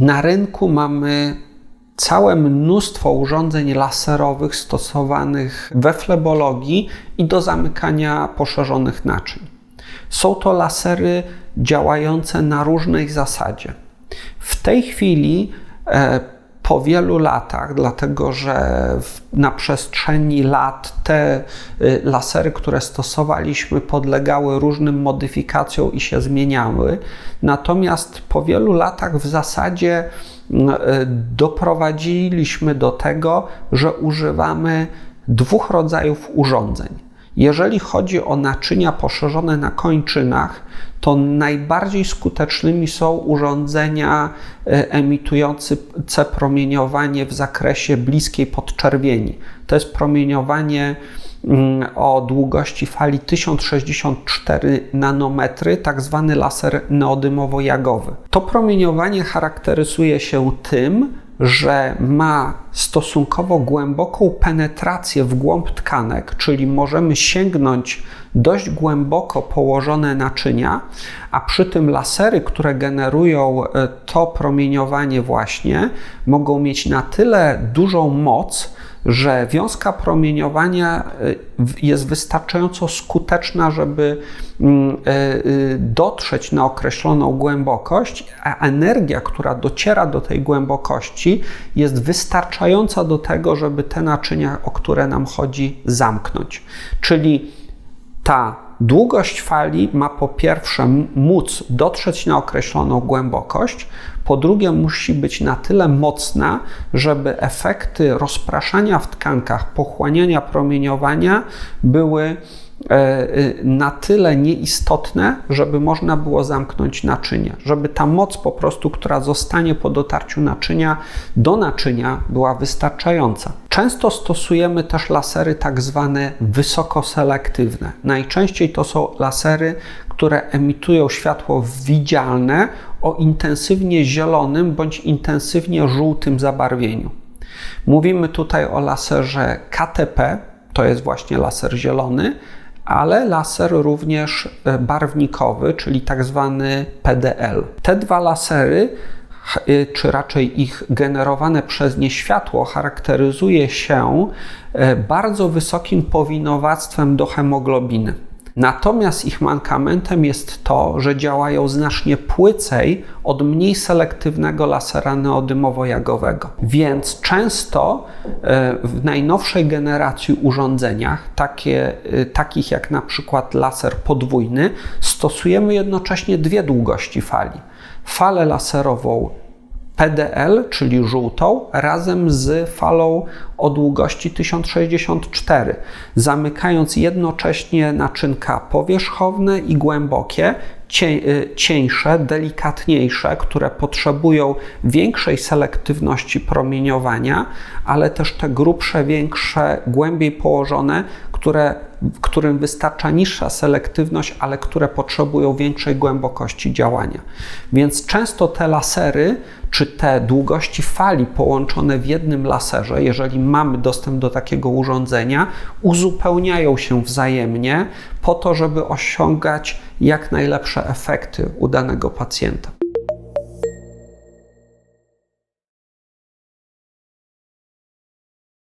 Na rynku mamy całe mnóstwo urządzeń laserowych stosowanych we flebologii i do zamykania poszerzonych naczyń. Są to lasery działające na różnej zasadzie. W tej chwili e, po wielu latach, dlatego że na przestrzeni lat te y, lasery, które stosowaliśmy, podlegały różnym modyfikacjom i się zmieniały. Natomiast po wielu latach w zasadzie y, doprowadziliśmy do tego, że używamy dwóch rodzajów urządzeń. Jeżeli chodzi o naczynia poszerzone na kończynach, to najbardziej skutecznymi są urządzenia e, emitujące promieniowanie w zakresie bliskiej podczerwieni. To jest promieniowanie mm, o długości fali 1064 nanometry, tak zwany laser neodymowo-jagowy. To promieniowanie charakteryzuje się tym, że ma stosunkowo głęboką penetrację w głąb tkanek, czyli możemy sięgnąć dość głęboko położone naczynia, a przy tym lasery, które generują e, to promieniowanie właśnie, mogą mieć na tyle dużą moc, że wiązka promieniowania y, jest wystarczająco skuteczna, żeby mm, y, y, dotrzeć na określoną głębokość, a energia, która dociera do tej głębokości, jest wystarczająca do tego, żeby te naczynia, o które nam chodzi, zamknąć. Czyli ta długość fali ma po pierwsze móc dotrzeć na określoną głębokość, po drugie musi być na tyle mocna, żeby efekty rozpraszania w tkankach, pochłaniania promieniowania były na tyle nieistotne, żeby można było zamknąć naczynie, żeby ta moc po prostu, która zostanie po dotarciu naczynia do naczynia, była wystarczająca. Często stosujemy też lasery tak zwane wysokoselektywne. Najczęściej to są lasery, które emitują światło widzialne o intensywnie zielonym bądź intensywnie żółtym zabarwieniu. Mówimy tutaj o laserze KTP, to jest właśnie laser zielony, ale laser również e, barwnikowy, czyli tak zwany PDL. Te dwa lasery, e, czy raczej ich generowane przez nie światło, charakteryzuje się e, bardzo wysokim powinowactwem do hemoglobiny. Natomiast ich mankamentem jest to, że działają znacznie płycej od mniej selektywnego lasera neodymowo-jagowego. Więc często e, w najnowszej generacji urządzeniach, takie, e, takich jak na przykład laser podwójny, stosujemy jednocześnie dwie długości fali. Falę laserową PDL, czyli żółtą, razem z falą o długości 1064, zamykając jednocześnie naczynka powierzchowne i głębokie, y, cieńsze, delikatniejsze, które potrzebują większej selektywności promieniowania, ale też te grubsze, większe, głębiej położone, które, którym wystarcza niższa selektywność, ale które potrzebują większej głębokości działania. Więc często te lasery, czy te długości fali połączone w jednym laserze, jeżeli mamy dostęp do takiego urządzenia, uzupełniają się wzajemnie po to, żeby osiągać jak najlepsze efekty u danego pacjenta.